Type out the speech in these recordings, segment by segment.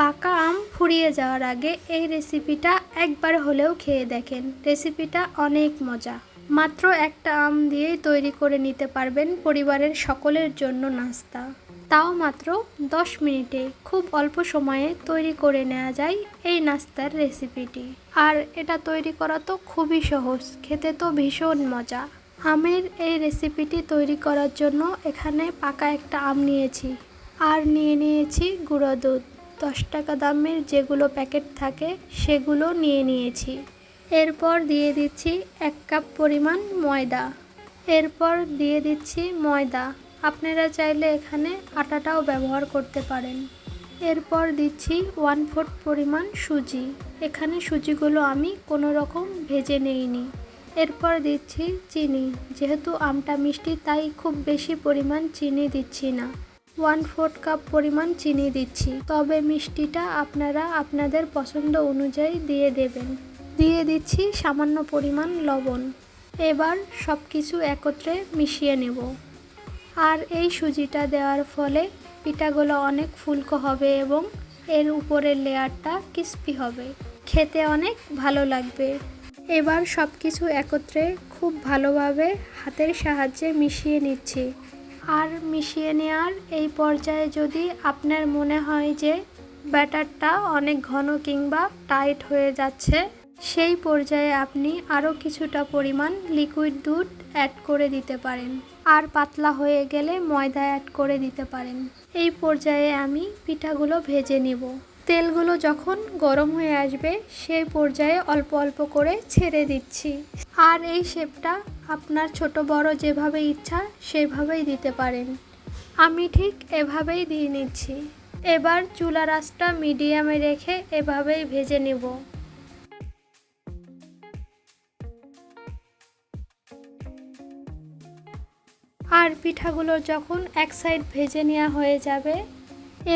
পাকা আম ফুরিয়ে যাওয়ার আগে এই রেসিপিটা একবার হলেও খেয়ে দেখেন। রেসিপিটা অনেক মজা। মাত্র একটা আম দিয়েই তৈরি করে নিতে পারবেন পরিবারের সকলের জন্য নাস্তা। তাও মাত্র দশ মিনিটে খুব অল্প সময়ে তৈরি করে নেওয়া যায় এই নাস্তার রেসিপিটি। আর এটা তৈরি করা তো খুবই সহজ, খেতে তো ভীষণ মজা। আমের এই রেসিপিটি তৈরি করার জন্য এখানে পাকা একটা আম নিয়েছি। আর নিয়ে নিয়েছি গুঁড়ো দুধ। দশ টাকা দামের যেগুলো প্যাকেট থাকে, সেগুলো নিয়ে নিয়েছি। এরপর দিয়ে দিচ্ছি এক কাপ পরিমাণ ময়দা। এরপর দিয়ে দিচ্ছি ময়দা। আপনারা চাইলে এখানে আটাটাও ব্যবহার করতে পারেন। এরপর দিচ্ছি ওয়ান ফোর্থ পরিমাণ সুজি। এখানে সুজিগুলো আমি কোনো রকম ভেজে নেইনি। এরপর দিচ্ছি চিনি। যেহেতু আমটা মিষ্টি, তাই খুব বেশি পরিমাণ চিনি দিচ্ছি না। ওয়ান ফোর্থ কাপ পরিমাণ চিনি দিচ্ছি। তবে মিষ্টিটা আপনারা আপনাদের পছন্দ অনুযায়ী দিয়ে দেবেন। দিয়ে দিচ্ছি সামান্য পরিমাণ লবণ। এবার সব কিছু একত্রে মিশিয়ে নেব। আর এই সুজিটা দেওয়ার ফলে পিঠাগুলো অনেক ফুলকো হবে এবং এর উপরের লেয়ারটা ক্রিস্পি হবে। খেতে অনেক ভালো লাগবে। এবার সব কিছু একত্রে খুব ভালোভাবে হাতের সাহায্যে মিশিয়ে নিচ্ছি। আর মিশিয়ে নেওয়ার এই পর্যায়ে যদি আপনার মনে হয় যে ব্যাটারটা অনেক ঘন কিংবা টাইট হয়ে যাচ্ছে, সেই পর্যায়ে আপনি আরও কিছুটা পরিমাণ লিকুইড দুধ অ্যাড করে দিতে পারেন। আর পাতলা হয়ে গেলে ময়দা অ্যাড করে দিতে পারেন। এই পর্যায়ে আমি পিঠাগুলো ভেজে নিব। তেলগুলো যখন গরম হয়ে আসবে, সেই পর্যায়ে অল্প অল্প করে ছেড়ে দিচ্ছি। আর এই শেপটা আপনার ছোট বড় যেভাবে ইচ্ছা সেভাবেই দিতে পারেন। আমি ঠিক এভাবেই দিয়ে নিচ্ছি। এবার চুলা রাসটা মিডিয়ামে রেখে এভাবেই ভেজে নেব। আর পিঠাগুলো যখন এক সাইড ভেজে নেওয়া হয়ে যাবে,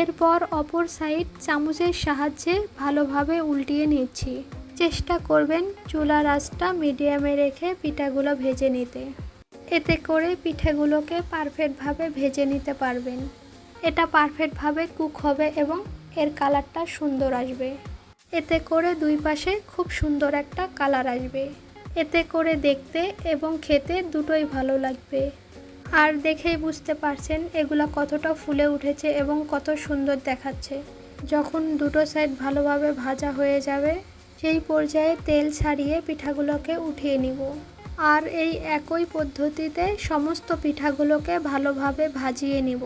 এরপর অপর সাইড চামচের সাহায্যে ভালোভাবে উল্টিয়ে নিচ্ছি। চেষ্টা করবেন চুলার আঁচটা মিডিয়ামে রেখে পিঠাগুলো ভেজে নিতে। এতে করে পিঠেগুলোকে পারফেক্টভাবে ভেজে নিতে পারবেন। এটা পারফেক্টভাবে কুক হবে এবং এর কালারটা সুন্দর আসবে। এতে করে দুই পাশে খুব সুন্দর একটা কালার আসবে। এতে করে দেখতে এবং খেতে দুটোই ভালো লাগবে। আর দেখেই বুঝতে পারছেন এগুলো কতটা ফুলে উঠেছে এবং কত সুন্দর দেখাচ্ছে। যখন দুটো সাইড ভালোভাবে ভাজা হয়ে যাবে সেই পর্যায়ে তেল ছাড়িয়ে পিঠাগুলোকে উঠিয়ে নিব। আর এই একই পদ্ধতিতে সমস্ত পিঠাগুলোকে ভালোভাবে ভাজিয়ে নিব।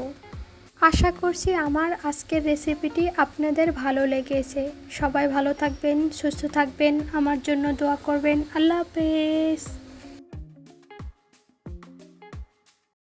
আশা করছি আমার আজকের রেসিপিটি আপনাদের ভালো লেগেছে। সবাই ভালো থাকবেন, সুস্থ থাকবেন। আমার জন্য দোয়া করবেন। আল্লাহ হাফেজ।